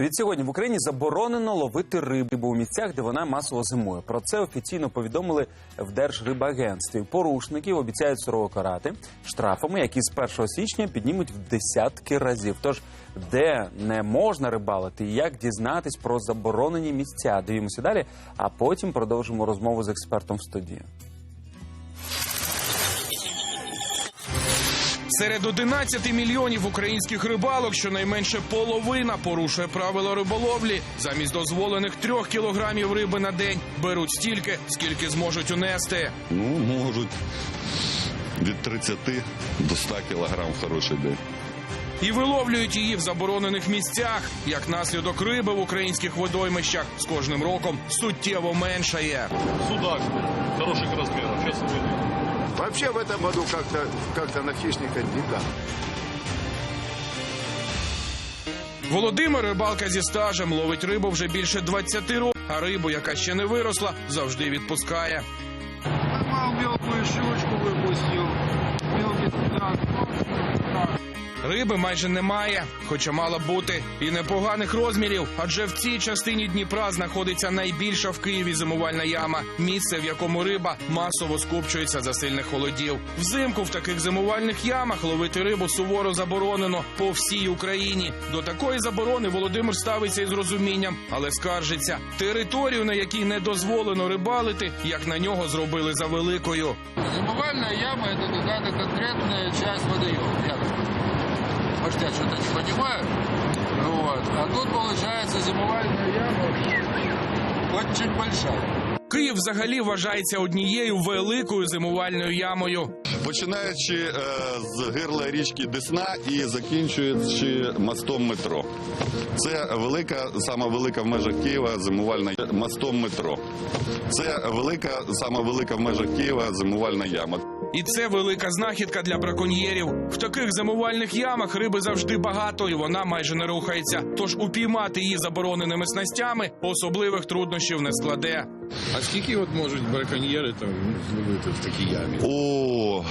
Відсьогодні в Україні заборонено ловити рибу у місцях, де вона масово зимує. Про це офіційно повідомили в Держрибагентстві. Порушників обіцяють сурово карати штрафами, які з 1 січня піднімуть в десятки разів. Тож де не можна рибалити, і як дізнатись про заборонені місця? Дивімося далі, а потім продовжимо розмову з експертом в студії. Серед 11 мільйонів українських рибалок щонайменше половина порушує правила риболовлі. Замість дозволених трьох кілограмів риби на день беруть стільки, скільки зможуть унести. Ну, можуть від 30 до 100 кілограм в хороший день. І виловлюють її в заборонених місцях. Як наслідок риби в українських водоймищах з кожним роком суттєво меншає. Судак хороших. Сейчас увидим. Вообще в этом году как-то как на хищника беда. Володимир рибалка зі стажем ловить рибу вже більше 20 років, а рибу, яка ще не виросла, завжди відпускає. Поймал мелкую щучку, випустив, Мелкий судак. Риби майже немає, хоча мала бути і непоганих розмірів, адже в цій частині Дніпра знаходиться найбільша в Києві зимувальна яма, місце, в якому риба масово скупчується за сильних холодів. Взимку в таких зимувальних ямах ловити рибу суворо заборонено по всій Україні. До такої заборони Володимир ставиться із розумінням, але скаржиться територію, на якій не дозволено рибалити, як на нього зробили за великою. Зимовальная яма – это какая-то конкретная часть водоема. Я так может, я что-то не понимаю. Ну Вот. А тут, получается, зимовальная яма очень большая. Київ взагалі вважається однією великою зимувальною ямою. Починаючи е, з гирла річки Десна і закінчуючи мостом метро. Це велика, сама велика в межах Києва зимувальна мостом метро. Це велика, сама велика в межах Києва зимувальна яма. І це велика знахідка для браконьєрів. В таких зимувальних ямах риби завжди багато, і вона майже не рухається. Тож упіймати її забороненими снастями особливих труднощів не складе. А скільки от можуть браконьєри там зловити в такій ямі? О,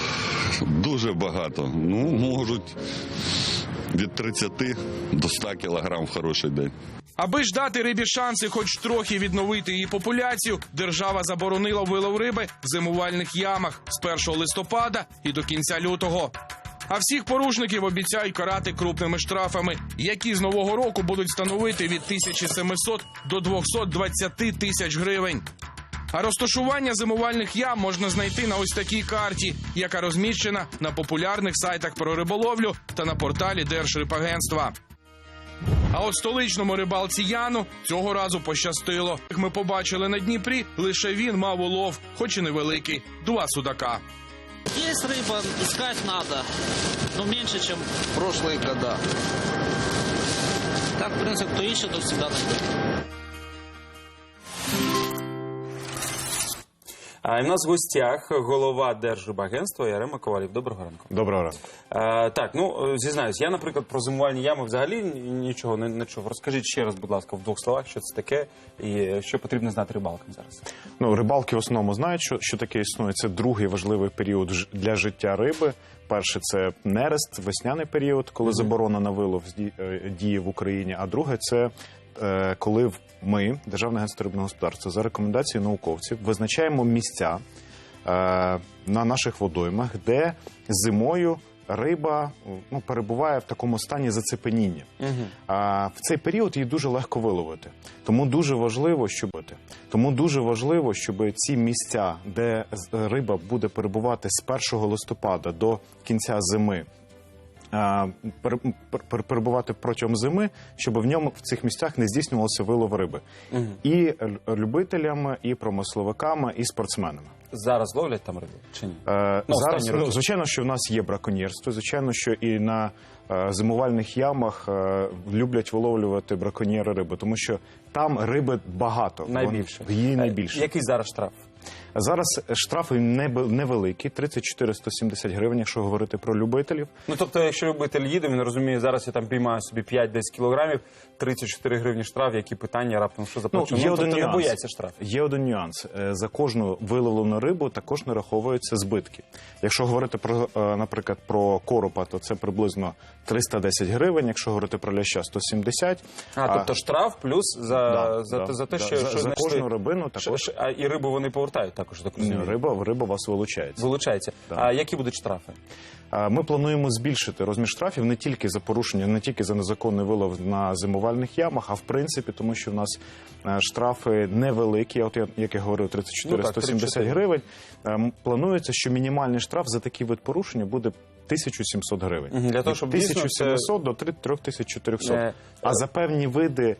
дуже багато. Ну, можуть від 30 до 100 кілограм в хороший день. Аби ж дати рибі шанси, хоч трохи відновити її популяцію, держава заборонила вилов риби в зимувальних ямах з 1 листопада і до кінця лютого. А всіх порушників обіцяють карати крупними штрафами, які з нового року будуть становити від 1700 до 220 тисяч гривень. А розташування зимувальних ям можна знайти на ось такій карті, яка розміщена на популярних сайтах про риболовлю та на порталі Держрибагентства. А от столичному рибалці Яну цього разу пощастило. Як ми побачили на Дніпрі, лише він мав улов, хоч і невеликий, два судака. Є риба, искать треба, ну менше, ніж в прошлые. Так, в принципі, хто ищет, то завжди найдет. А в нас в гостях голова Держрибагентства Ярема Ковалів. Доброго ранку. Доброго ранку. Е, так, ну е, зізнаюсь, я, наприклад, про зимувальні ями взагалі нічого не, не чув. Розкажіть ще раз, будь ласка, в двох словах, що це таке і е, що потрібно знати рибалкам зараз. Ну, рибалки в основному знають, що, що таке існує. Це другий важливий період для життя риби. Перше це нерест, весняний період, коли заборона на вилов е, діє в Україні. А друге це коли ми, Державне агентство рибного господарства, за рекомендацією науковців, визначаємо місця е, на наших водоймах, де зимою риба ну, перебуває в такому стані зацепеніння. А в цей період її дуже легко виловити. Тому дуже важливо, щоб тому дуже важливо, щоб ці місця, де риба буде перебувати з 1 листопада до кінця зими. Перебувати протягом зими, щоб в ньому в цих місцях не здійснювалося вилов риби і любителям, і промисловиками, і спортсменами. Зараз ловлять там рибу чи ні? Е, Ну, Зараз ну, звичайно, що в нас є браконьєрство. Звичайно, що і на е, зимувальних ямах е, люблять виловлювати браконьєри риби, тому що там риби багато. Вон- Найбільше. Її Е. Який зараз штраф? Зараз штрафи невеликі, 34-170 гривень, якщо говорити про любителів. Ну тобто, якщо любитель їде, він розуміє, зараз я там піймаю собі 5-10 кілограмів, 34 гривні штраф, які питання раптом що заплачу. Ну, є один тобто не нюанс. бояться штраф. Є один нюанс. Е, За кожну виловлену рибу також нараховуються збитки. Якщо говорити про, е, наприклад, про коропа, то це приблизно 310 гривень. Якщо говорити про ляща, 170. А, тобто штраф плюс за, да, за, да, за те, да. що, за, що за кожну рибину також ш- А і рибу вони повертають також, так Ні, риба, риба вас вилучається. Вилучається. Да. А які будуть штрафи? Ми плануємо збільшити розмір штрафів не тільки за порушення, не тільки за незаконний вилов на зимувальних ямах, а в принципі, тому що в нас е, штрафи невеликі. От я як я говорив, 34-170 Ну так, 34. гривень. Е, Планується, що мінімальний штраф за такий вид порушення буде 1700 гривень. Для того, щоб Від дійсно 1700 до 3400. Е, А за певні види е,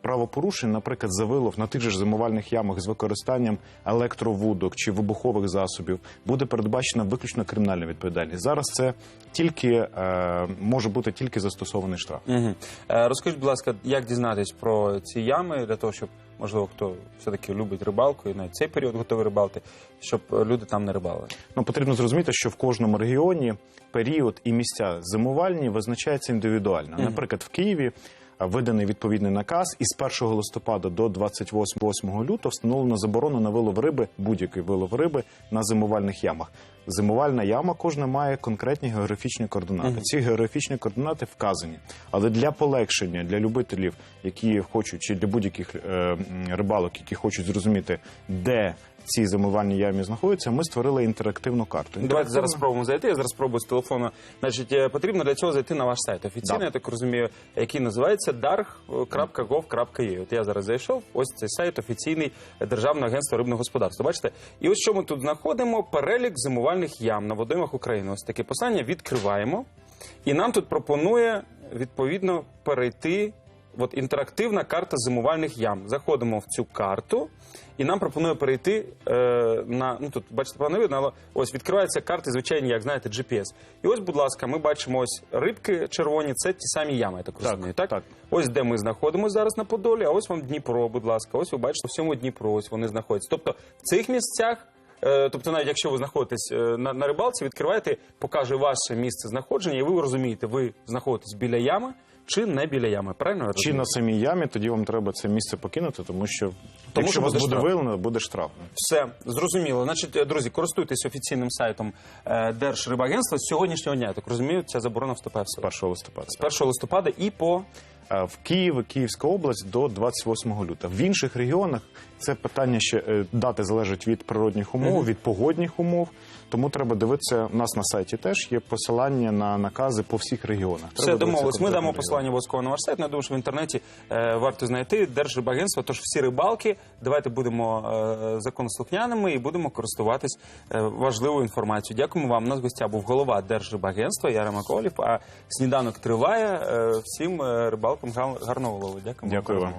правопорушень, наприклад, за вилов на тих же зимувальних ямах з використанням електровудок чи вибухових засобів, буде передбачена виключно кримінальна відповідальність. Зараз це тільки е, може бути тільки застосований штраф. Угу. Розкажіть, будь ласка, як дізнатись про ці ями для того, щоб можливо хто все-таки любить рибалку і навіть цей період готовий рибалити, щоб е, люди там не рибали. Ну потрібно зрозуміти, що в кожному регіоні період і місця зимувальні визначаються індивідуально. Наприклад, в Києві виданий відповідний наказ, і з 1 листопада до 28 лютого встановлено заборону на вилов риби, будь-який вилов риби на зимувальних ямах. Зимувальна яма кожна має конкретні географічні координати. Ці географічні координати вказані. Але для полегшення для любителів, які хочуть, чи для будь-яких е, рибалок, які хочуть зрозуміти, де ці зимувальні ямі знаходяться, ми створили інтерактивну карту. Давайте зараз спробуємо зайти. Я зараз спробую з телефону. Значить, е, потрібно для цього зайти на ваш сайт. Офіційно, Да. я так розумію, який називається darg.gov.ua. От я зараз зайшов. Ось цей сайт офіційний Державного агентства рибного господарства. Бачите? І ось що ми тут знаходимо: перелік зимувальних ям на водоймах України. Ось таке послання відкриваємо. І нам тут пропонує відповідно перейти. От інтерактивна карта зимувальних ям. Заходимо в цю карту, і нам пропонує перейти е, на ну тут бачите, пане видно, але ось відкриваються карти, звичайні, як знаєте, GPS. І ось, будь ласка, ми бачимо ось рибки червоні. Це ті самі ями, я так розумію. Так, так. ось де ми знаходимося зараз на Подолі. А ось вам Дніпро, будь ласка. Ось ви бачите, в всьому Дніпро. Ось вони знаходяться. Тобто в цих місцях. е, Тобто, навіть якщо ви знаходитесь е, на, на рибалці, відкриваєте, покаже ваше місце знаходження, і ви розумієте, ви знаходитесь біля ями чи не біля ями. Правильно я Чи розумію? на самій ямі, тоді вам треба це місце покинути, тому що Тому якщо що вас буде буде штраф. виявлено, буде штраф. Все зрозуміло. Значить, е, друзі, користуйтесь офіційним сайтом е, Держрибагентства. З сьогоднішнього дня, я так розумію, ця заборона вступає в силу. З 1 листопада. З 1 листопада і по В Київ, Київська область до 28 лютого. В інших регіонах це питання ще е, дати залежить від природних умов, від погодних умов. Тому треба дивитися. У нас на сайті теж є посилання на накази по всіх регіонах. все домовились. Ми дамо посилання ваш сайт. Я думаю, що в інтернеті е, варто знайти Держрибагентство. Тож всі рибалки, давайте будемо е, законослухняними і будемо користуватись е, важливою інформацією. Дякуємо вам. У нас в гостях був голова Держрибагентства Яра Маколів. А сніданок триває. Е, всім е, рибалкам гарного лову. Дякую вам.